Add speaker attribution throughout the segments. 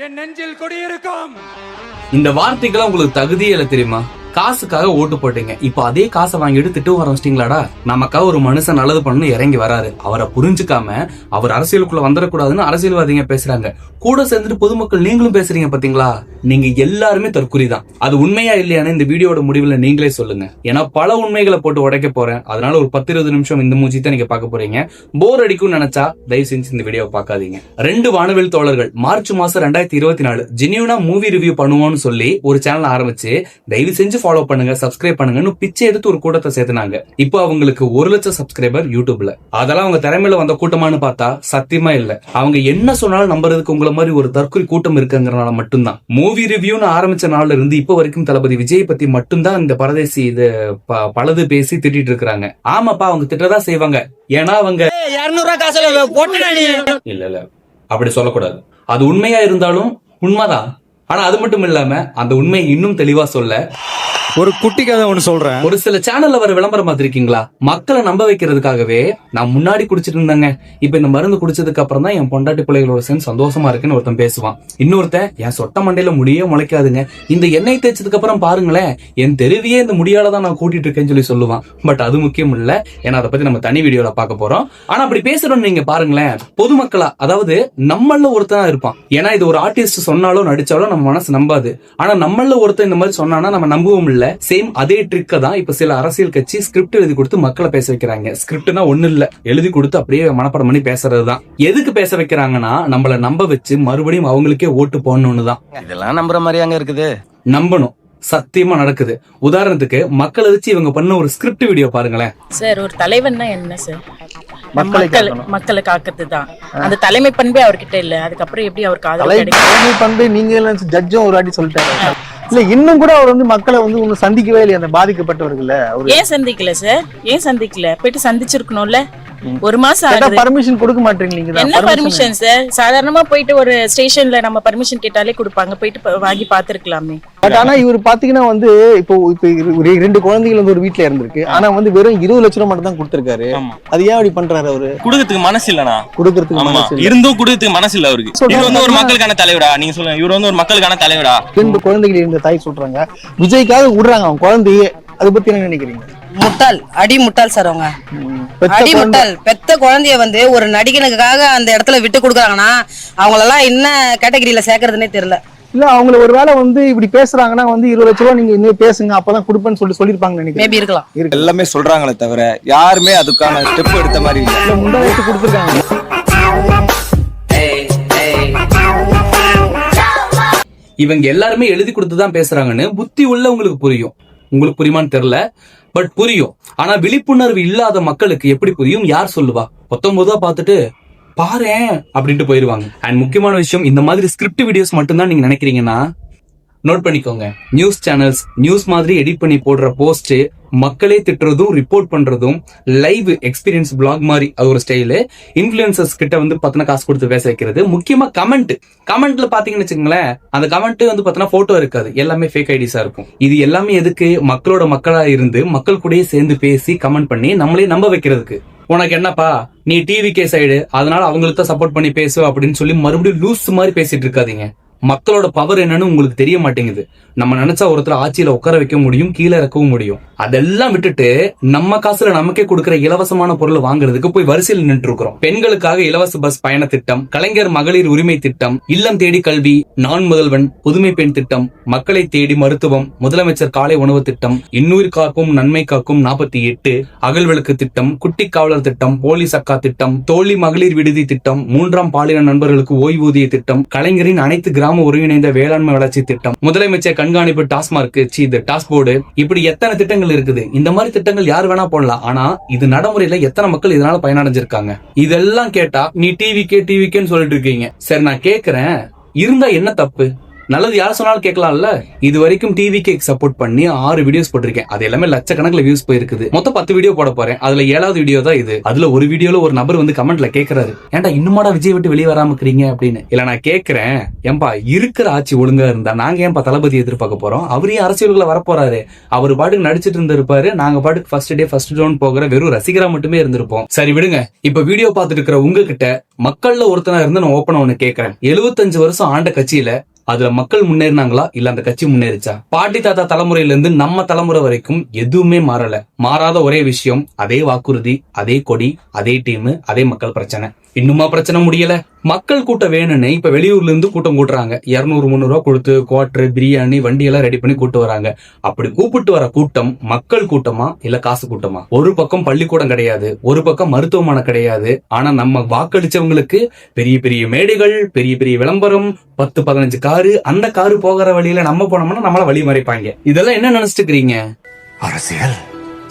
Speaker 1: என் நெஞ்சில் குடியிருக்கும்.
Speaker 2: இந்த வார்த்தைக்கெல்லாம் உங்களுக்கு தகுதியே இல்லை தெரியுமா? காசுக்காக ஓட்டு போட்டீங்க. இப்போ அதே காசை வாங்கிட்டு திட்டு ஆரம்பிச்சிட்டீங்களாடா நமக்காக ஒரு மனுஷன் நல்லது பண்ணு இறங்கி வராரு. அவரை புரிஞ்சுக்காம அவர் அரசியலுக்குள்ள வந்துடக்கூடாதுன்னு அரசியல்வாதிங்க பேசுறாங்க. கூட சேர்ந்துட்டு பொதுமக்கள் நீங்களும் பேசுறீங்க பாத்தீங்களா நீங்க எல்லாருமே தற்குறி தான். அது உண்மையா இல்லையான்னு இந்த வீடியோட முடிவுல நீங்களே சொல்லுங்க. ஏன்னா பல உண்மைகளை போட்டு உடைக்க போறேன். அதனால ஒரு பத்து இருபது நிமிஷம் இந்த மூஞ்சி தான் நீங்க பார்க்க போறீங்க. போர் அடிக்கும்னு நினைச்சா தயவு செஞ்சு இந்த வீடியோவை பார்க்காதீங்க. ரெண்டு வானவில் தோழர்கள் மார்ச் மாசம் ரெண்டாயிரத்தி இருபத்தி நாலு ஜெனியூனா மூவி ரிவ்யூ பண்ணுவோம்னு சொல்லி ஒரு சேனல் ஆரம்பிச்சு தயவு செஞ்சு ஃபாலோ பண்ணுங்க சப்ஸ்கிரைப் பண்ணுங்கன்னு பிச்சை எடுத்து ஒரு கூட்டத்தை சேர்த்துனாங்க. இப்போ அவங்களுக்கு ஒரு லட்சம் சப்ஸ்கிரைபர் யூடியூப்ல அதெல்லாம் அவங்க திறமையில வந்த கூட்டமான்னு பார்த்தா சத்தியமா இல்ல. அவங்க என்ன சொன்னாலும் நம்புறதுக்கு உங்களை மாதிரி ஒரு தற்கொலை கூட்டம் இருக்குங்கிறனால மட்டும்தான். மூவி ரிவ்யூன்னு ஆரம்பிச்ச நாள்ல இருந்து இப்போ வரைக்கும் தளபதி விஜய் பத்தி மட்டும்தான் இந்த பரதேசி இது பலது பேசி திட்டிட்டு இருக்காங்க ஆமாப்பா அவங்க திட்டதான் செய்வாங்க. ஏன்னா அவங்க இல்ல இல்ல. அப்படி சொல்லக்கூடாது. அது உண்மையா இருந்தாலும் உண்மைதான். ஆனா அது மட்டும் இல்லாம அந்த உண்மையை இன்னும் தெளிவா சொல்ல
Speaker 1: ஒரு குட்டி கதை ஒண்ணு சொல்றேன்.
Speaker 2: ஒரு சில சேனல்ல வர விளம்பரம் பார்த்திருக்கீங்களா? மக்களை நம்ப வைக்கிறதுக்காகவே நான் முன்னாடி குடிச்சிட்டு இருந்தேங்க. இப்ப இந்த மருந்து குடிச்சதுக்கு அப்புறம் தான் என் பொண்டாட்டி பிள்ளைகளோட சேர்ந்து சந்தோஷமா இருக்குன்னு ஒருத்தன் பேசுவான். இன்னொருத்தன் என் சொட்ட மண்டையில முடியே முளைக்காதுங்க. இந்த எண்ணெய் தேய்ச்சதுக்கு அப்புறம் பாருங்களேன் என் தெருவியே இந்த முடியால தான் நான் கூட்டிட்டு இருக்கேன்னு சொல்லி சொல்லுவான். பட் அது முக்கியம் இல்ல. ஏன்னா அதை பத்தி நம்ம தனி வீடியோல பார்க்க போறோம். ஆனா அப்படி பேசுறோம் நீங்க பாருங்களேன் பொதுமக்களா அதாவது நம்மள ஒருத்தனா இருப்பான். ஏன்னா இது ஒரு ஆர்டிஸ்ட் சொன்னாலும் நடிச்சாலும் நம்ம மனசு நம்பாது. ஆனா நம்மள ஒருத்தன் இந்த மாதிரி சொன்னானா நம்ம நம்பவும் இல்ல. சேம் அதே ட்ரிக்க தான் இப்ப சில அரசியல் கட்சி ஸ்கிரிப்ட் எழுதி கொடுத்து மக்களை பேச வைக்கிறாங்க. ஸ்கிரிப்ட்னா ஒண்ணு இல்ல. எழுதி கொடுத்து அப்படியே மனப்பாடம் பண்ணி பேசுறது தான். எதுக்கு பேச வைக்கிறாங்கன்னா நம்மள நம்ப வச்சு மறுபடியும் அவங்களுக்கே ஓட்டு போடணும்னு தான்.
Speaker 3: இதெல்லாம் நம்புற மாதிரி அங்க இருக்குது.
Speaker 2: நம்பணும். சத்தியமா நடக்குது. உதாரணத்துக்கு மக்களை வச்சு இவங்க பண்ண ஒரு ஸ்கிரிப்ட் வீடியோ பாருங்களேன்.
Speaker 4: சார் ஒரு தலைவன்னா என்ன சார்
Speaker 5: மக்களை
Speaker 4: மக்கள் காக்கிறது தான். அந்த தலைமை பண்பே அவர்கிட்ட இல்ல. அதுக்கப்புறம் எப்படி அவருக்கு கிடைக்கும்
Speaker 5: தலைமை பண்பு நீங்க ஜட்ஜும் ஒரு வாட்டி சொல்லிட்டாரு. இல்ல இன்னும் கூட அவர் வந்து மக்களை வந்து இன்னும் சந்திக்கவே இல்லையா அந்த பாதிக்கப்பட்டவர்கள.
Speaker 4: ஏன் சந்திக்கல சார் ஏன் சந்திக்கல? போயிட்டு சந்திச்சிருக்கணும்ல? ஒரு மாசம் ஆகுது.
Speaker 5: பர்மிஷன் கொடுக்க மாட்டீங்க
Speaker 4: என்ன பர்மிஷன் சார் சாதாரணமா போயிட்டு ஒரு ஸ்டேஷன்ல நம்ம பர்மிஷன் கேட்டாலே கொடுப்பாங்க. போயிட்டு வாங்கி பாத்துருக்கலாமே
Speaker 5: பட் ஆனா இவர் பாத்தீங்கன்னா வந்து இப்போ இப்போ ரெண்டு குழந்தைகள் வந்து ஒரு வீட்ல இருந்திருக்கு. ஆனா வந்து வெறும் இருபது லட்சம் ரூபாய் மட்டும் தான் கொடுத்திருக்காரு. அது ஏன் அப்படி பண்றாரு அவரு?
Speaker 6: குடுக்கறதுக்கு மனசு இல்லனா
Speaker 5: கொடுக்கறதுக்கு.
Speaker 6: இருந்தும் குடுக்கறதுக்கு மனசு இல்ல அவருக்கு. இவர் வந்து ஒரு மக்களுக்கான தலைவரா? நீங்க சொல்லுங்க. இவர் வந்து ஒரு மக்களுக்கான தலைவரா?
Speaker 5: ரெண்டு குழந்தைகள் இருந்த தாய் சொல்றாங்க. விஜய்க்காக விடுறாங்க. அவன் குழந்தையே. அதை பத்தி என்ன நினைக்கிறீங்க?
Speaker 7: முட்டாள் அடி முட்டாள் சார் அவங்க. அடி முட்டாள். பெத்த குழந்தைய வந்து ஒரு நடிகனுக்காக அந்த இடத்துல விட்டு கொடுக்குறாங்கன்னா அவங்களெல்லாம் என்ன கேட்டகரியில சேர்க்கறதுனே தெரியல.
Speaker 5: இல்ல அவங்கள ஒருவேளை வந்து இப்படி பேசுறாங்கன்னா வந்து இருபது லட்ச ரூபாய் நீங்க இன்னும் பேசுங்க அப்பதான் கொடுப்பேன்னு சொல்லி சொல்லிருப்பாங்கன்னு நினைக்கிறேன்.
Speaker 7: மேபி இருக்கலாம்.
Speaker 5: இருக்கு.
Speaker 8: எல்லாமே சொல்றாங்களே தவிர யாருமே அதுக்கான ஸ்டெப் எடுத்த மாதிரி இல்ல.
Speaker 5: இல்ல முண்டா வச்சு கொடுத்துருக்காங்க.
Speaker 2: இவங்க எல்லாருமே எழுதி கொடுத்து தான் பேசுறாங்கன்னு புத்தி உள்ளவங்களுக்கு புரியும். உங்களுக்கு புரியுமான்னு தெரியல. பட் புரியும். ஆனா விழிப்புணர்வு இல்லாத மக்களுக்கு எப்படி புரியும்? யார் சொல்லுவா? பொத்தம்போதா பார்த்துட்டு பாரேன் அப்படின்ட்டு போயிருவாங்க. அண்ட் முக்கியமான விஷயம் இந்த மாதிரி ஸ்கிரிப்ட் வீடியோஸ் மட்டும்தான் நீங்க நினைக்கிறீங்கன்னா நோட் பண்ணிக்கோங்க. நியூஸ் சேனல்ஸ் நியூஸ் மாதிரி எடிட் பண்ணி போடுற போஸ்ட் மக்களே திட்டுறதும் ரிப்போர்ட் பண்றதும் லைவ் எக்ஸ்பீரியன்ஸ் பிளாக் மாதிரி அது ஒரு ஸ்டைலு இன்ஃபுளுசர்ஸ் கிட்ட வந்து பத்தின காசு கொடுத்து பேச வைக்கிறது. முக்கியமா கமெண்ட் கமெண்ட்ல பாத்தீங்கன்னு வச்சுக்கோங்களேன் அந்த கமெண்ட் வந்து பாத்தீங்கன்னா போட்டோ இருக்காது. எல்லாமே ஃபேக் ஐடிஸா இருக்கும். இது எல்லாமே எதுக்கு? மக்களோட மக்களா இருந்து மக்கள் கூடயே சேர்ந்து பேசி கமெண்ட் பண்ணி நம்மளே நம்ப வைக்கிறதுக்கு. உனக்கு என்னப்பா? நீ டிவி கே சைடு அதனால அவங்களுக்கு தான் சப்போர்ட் பண்ணி பேசு அப்படின்னு சொல்லி மறுபடியும் லூஸ் மாதிரி பேசிட்டு இருக்காதீங்க. மக்களோட பவர் என்னன்னு உங்களுக்கு தெரிய மாட்டேங்குது. நம்ம நினைச்சா ஒருத்தர் ஆட்சியில உட்கார வைக்க முடியும் கீழே இறக்கவும் முடியும். அதெல்லாம் விட்டுட்டு நம்ம காசுல நமக்கே கொடுக்குற இலவசமான பொருள் வாங்குறதுக்கு போய் வரிசையில் நின்று இருக்கிறோம் பெண்களுக்காக இலவச பஸ் பயண திட்டம் கலைஞர் மகளிர் உரிமை திட்டம் இல்லம் தேடி கல்வி நான் முதல்வன் புதுமை பெண் திட்டம் மக்களை தேடி மருத்துவம் முதலமைச்சர் காலை உணவு திட்டம் இன்னுயிர் காக்கும் நன்மை காக்கும் நாற்பத்தி எட்டு அகல் விளக்கு திட்டம் குட்டி காவலர் திட்டம் போலீஸ் அக்கா திட்டம் தோழி மகளிர் விடுதி திட்டம் மூன்றாம் பாலின நண்பர்களுக்கு ஓய்வூதிய திட்டம் கலைஞரின் அனைத்து கிராம ஒருங்கிணைந்த வேளாண்மை வளர்ச்சி திட்டம். முதலமைச்சர் கண்காணிப்பு டாஸ்மார்க் சி இது டாஸ்போர்டு இப்படி எத்தனை திட்டங்கள் இருக்குது? இந்த மாதிரி திட்டங்கள் யார் வேணா போடலாம். ஆனா இது நடைமுறையில எத்தனை மக்கள் இதனால பயனடைஞ்சிருக்காங்க? இதெல்லாம் கேட்டா நீ டிவிக்கே டிவிக்கேன்னு சொல்லிட்டு இருக்கீங்க. சரி நான் கேக்குறேன். இருந்தா என்ன தப்பு? நல்லது யார் சொன்னாலும் கேட்கலாம்ல. இது வரைக்கும் டிவி கேக் சப்போர்ட் பண்ணி ஆறு வீடியோஸ் போட்டிருக்கேன். அது எல்லாமே லட்சக்கணக்கில் வியூஸ் போயிருக்குது. மொத்தம் பத்து வீடியோ போட போறேன். அதுல ஏழாவது வீடியோ தான் இது. அதுல ஒரு வீடியோல ஒரு நபர் வந்து கமெண்ட்ல கேக்குறாரு ஏன்டா இன்னுமாடா விஜய் விட்டு வெளியே வராம இருக்கிறீங்க அப்படின்னு. இல்ல நான் கேக்குறேன் ஏன்பா இருக்கிற ஆட்சி ஒழுங்கா இருந்தா நாங்க ஏன்பா தளபதி எதிர்பார்க்க போறோம்? அவரே அரசியலுக்குள்ள வரப்போறாரு. அவர் பாட்டுக்கு நடிச்சிட்டு இருந்திருப்பாரு. நாங்க பாட்டுக்கு ஃபர்ஸ்ட் டே ஃபர்ஸ்ட் ஜோன் போகிற வெறும் ரசிகரா மட்டுமே இருந்திருப்போம். சரி விடுங்க. இப்ப வீடியோ பார்த்துட்டு இருக்கிற உங்ககிட்ட மக்கள்ல ஒருத்தனா இருந்து நான் ஓப்பனா ஒண்ணு கேக்குறேன் எழுபத்தஞ்சு வருஷம் ஆண்ட கட்சியில அதுல மக்கள் முன்னேறினாங்களா? இல்ல அந்த கட்சி முன்னேறிச்சா? பாட்டி தாத்தா தலைமுறையில இருந்து நம்ம தலைமுறை வரைக்கும் எதுவுமே மாறல. மாறாத ஒரே விஷயம் அதே வாக்குறுதி அதே கொடி அதே டீம் அதே மக்கள் பிரச்சனை. இன்னுமா பிரச்சனை முடியல. மக்கள் கூட்டம் வேணும்னு இப்ப வெளியூர்ல இருந்து கூட்டம் கூட்டுறாங்க. இருநூறு முந்நூறு ரூபா கொடுத்து குவாட்டர் பிரியாணி வண்டி எல்லாம் ரெடி பண்ணி கூட்டு வராங்க. அப்படி கூப்பிட்டு வர கூட்டம் மக்கள் கூட்டமா இல்ல காசு கூட்டமா? ஒரு பக்கம் பள்ளிக்கூடம் கிடையாது ஒரு பக்கம் மருத்துவமனை கிடையாது. ஆனா நம்ம வாக்களிச்சவங்களுக்கு பெரிய பெரிய மேடைகள் பெரிய பெரிய விளம்பரம் பத்து பதினஞ்சு காரு அந்த காரு போகிற வழியில நம்ம போனோம்னா நம்மள வழி மறைப்பாங்க. இதெல்லாம் என்ன நினைச்சிட்டு இருக்கிறீங்க
Speaker 1: அரசியல்.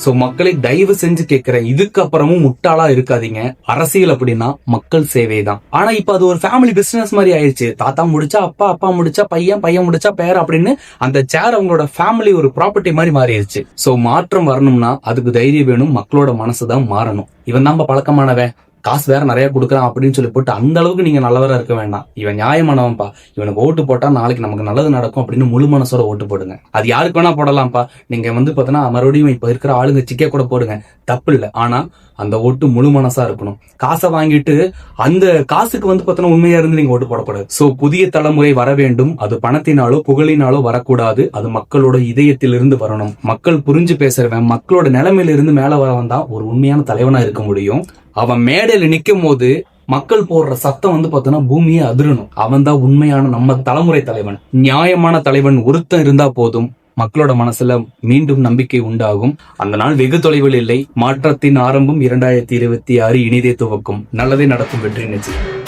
Speaker 2: சோ மக்களை தயவு செஞ்சு கேட்கிறேன் இதுக்கு அப்புறமும் முட்டாளா இருக்காதீங்க. அரசியல் அப்படின்னா மக்கள் சேவை தான் ஆனா இப்ப அது ஒரு ஃபேமிலி பிசினஸ் மாதிரி ஆயிடுச்சு. தாத்தா முடிச்சா அப்பா அப்பா முடிச்சா பையன் பையன் முடிச்சா பேர் அப்படின்னு அந்த சேர் அவங்களோட ஃபேமிலி ஒரு ப்ராப்பர்ட்டி மாதிரி மாறிடுச்சு. சோ மாற்றம் வரணும்னா அதுக்கு தைரியம் வேணும் மக்களோட மனசு தான் மாறணும். இவன் தான் பழக்கமானவன்? காசு வேற நிறைய கொடுக்குறான் அப்படின்னு சொல்லி போட்டு அந்த அளவுக்கு நீங்க நல்லவரா இருக்க வேண்டாம். இவன் நியாயமானவன்ப்பா. இவனுக்கு ஓட்டு போட்டா நாளைக்கு நமக்கு நல்லது நடக்கும் அப்படின்னு முழு மனசோட ஓட்டு போடுங்க. அது யாருக்கு வேணா போடலாம்ப்பா. நீங்க வந்து பாத்தீங்கன்னா மறுபடியும் இப்ப இருக்கிற ஆளுங்க சிக்கே கூட போடுங்க. தப்பு இல்ல. ஆனா அந்த ஓட்டு முழு மனசா இருக்கணும். காசை வாங்கிட்டு அந்த காசுக்கு வந்து பார்த்தோன்னா உண்மையா இருந்து நீங்க ஓட்டு போடக்கூடாது. சோ புதிய தலைமுறை வர வேண்டும். அது பணத்தினாலோ புகழினாலோ வரக்கூடாது. அது மக்களோட இதயத்திலிருந்து வரணும். மக்கள் புரிஞ்சு பேசுறவன் மக்களோட நிலைமையில இருந்து மேல வரவன் தான் ஒரு உண்மையான தலைவனா இருக்க முடியும். அவன் மேடையில நிக்கும் போது மக்கள் போடுற சத்தம் வந்து பார்த்தோன்னா பூமியை அதிரணும். அவன் தான் உண்மையான நம்ம தலைமுறை தலைவன். நியாயமான தலைவன் ஒருத்தன் இருந்தா போதும் மக்களோட மனசுல மீண்டும் நம்பிக்கை உண்டாகும். அந்த நாள் வெகு தொலைவில் இல்லை. மாற்றத்தின் ஆரம்பம் இரண்டாயிரத்தி இருபத்தி ஆறு இனிதே துவக்கும். நல்லதே நடக்கும் வெற்றி நிச்சயம்.